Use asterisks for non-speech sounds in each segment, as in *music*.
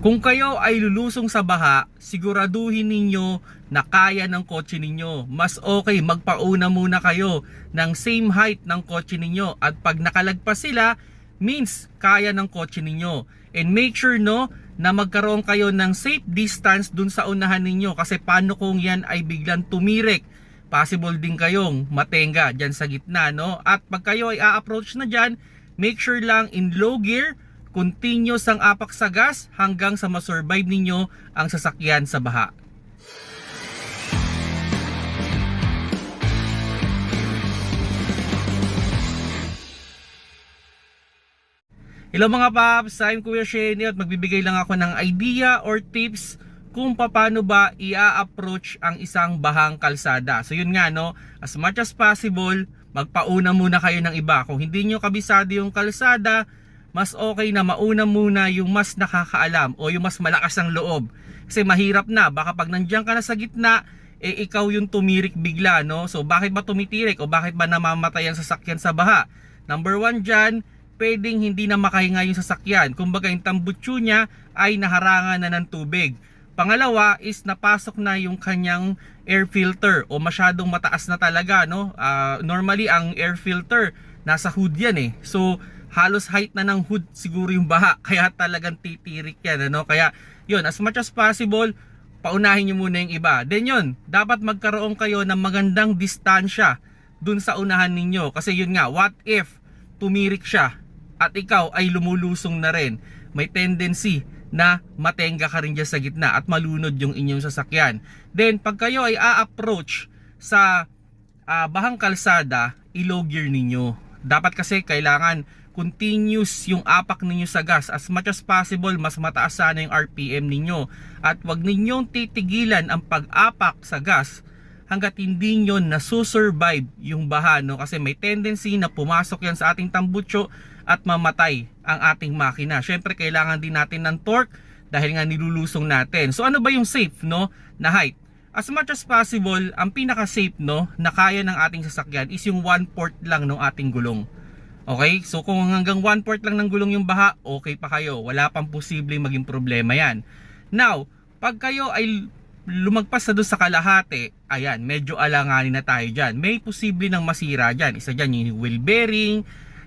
Kung kayo ay lulusong sa baha, siguraduhin ninyo na kaya ng kotse ninyo. Mas okay, magpauna muna kayo ng same height ng kotse ninyo. At pag nakalagpas sila, means kaya ng kotse ninyo. And make sure no, na magkaroon kayo ng safe distance dun sa unahan ninyo. Kasi paano kung yan ay biglang tumirik? Possible din kayong matenga dyan sa gitna, no? At pag kayo ay a-approach na dyan, make sure lang in low gear, continuous ang apak sa gas hanggang sa masurvive ninyo ang sasakyan sa baha. Hello mga paps, I'm Kuya Shenny at magbibigay lang ako ng idea or tips kung paano ba i-approach ang isang bahang kalsada. So yun nga no, as much as possible, magpauna muna kayo ng iba. Kung hindi nyo kabisado yung kalsada, mas okay na mauna muna yung mas nakakaalam o yung mas malakas ang loob. Kasi mahirap na, baka pag nandiyan ka na sa gitna, eh ikaw yung tumirik bigla, no? So bakit ba tumitirik o bakit ba namamatay ang sasakyan sa baha? Number one dyan, pwedeng hindi na makahinga yung sasakyan. Kumbaga yung tambutso niya ay naharangan na ng tubig. Pangalawa is napasok na yung kanyang air filter o masyadong mataas na talaga no. Ah, normally ang air filter nasa hood yan eh. So halos height na ng hood siguro yung baha *laughs* kaya talagang titirik yan ano. Kaya yun as much as possible paunahin nyo muna yung iba. Then yun, dapat magkaroon kayo ng magandang distansya dun sa unahan ninyo. Kasi yun nga, what if tumirik siya at ikaw ay lumulusong na rin? May tendency na matenga ka rin dyan sa gitna at malunod yung inyong sasakyan. Then, pag kayo ay a-approach sa ah, bahang kalsada, i-low gear ninyo. Dapat kasi kailangan continuous yung apak ninyo sa gas. As much as possible, mas mataas sana yung RPM ninyo. At wag ninyong titigilan ang pag-apak sa gas hanggat hindi nyo nasusurvive yung baha. No? Kasi may tendency na pumasok yan sa ating tambutso at mamatay ang ating makina. Syempre, kailangan din natin ng torque dahil nga nilulusong natin. So ano ba yung safe no na height? As much as possible, ang pinaka-safe no na kaya ng ating sasakyan is yung 1 port lang ng ating gulong. Okay? So kung hanggang 1 port lang ng gulong yung baha, okay pa kayo. Wala pang posibleng maging problema yan. Now, pag kayo ay lumagpas na doon sa kalahati, ayan, medyo alanganin na tayo dyan. May posible ng masira dyan. Isa dyan yung wheel bearing,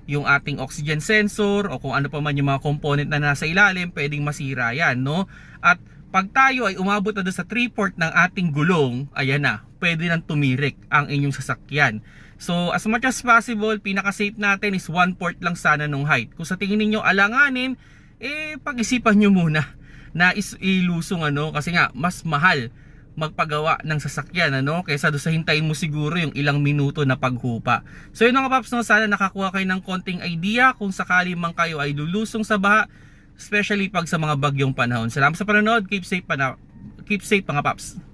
yung ating oxygen sensor, o kung ano pa man yung mga component na nasa ilalim, pwedeng masira yan, no? At pag tayo ay umabot na doon sa 3 port ng ating gulong, ayan na, pwede nang tumirik ang inyong sasakyan. So, as much as possible, pinaka-safe natin is 1 port lang sana nung height. Kung sa tingin ninyo alanganin, eh, pag-isipan nyo muna na is ilusong ano, kasi nga, mas mahal magpagawa ng sasakyan ano kaysa do sa hintayin mo siguro yung ilang minuto na paghupa. So yun mga paps no, sana nakakuha kayo ng konting idea kung sakali man kayo ay lulusong sa baha especially pag sa mga bagyong panahon. Salamat sa panonood. Keep safe pa na. Keep safe mga paps.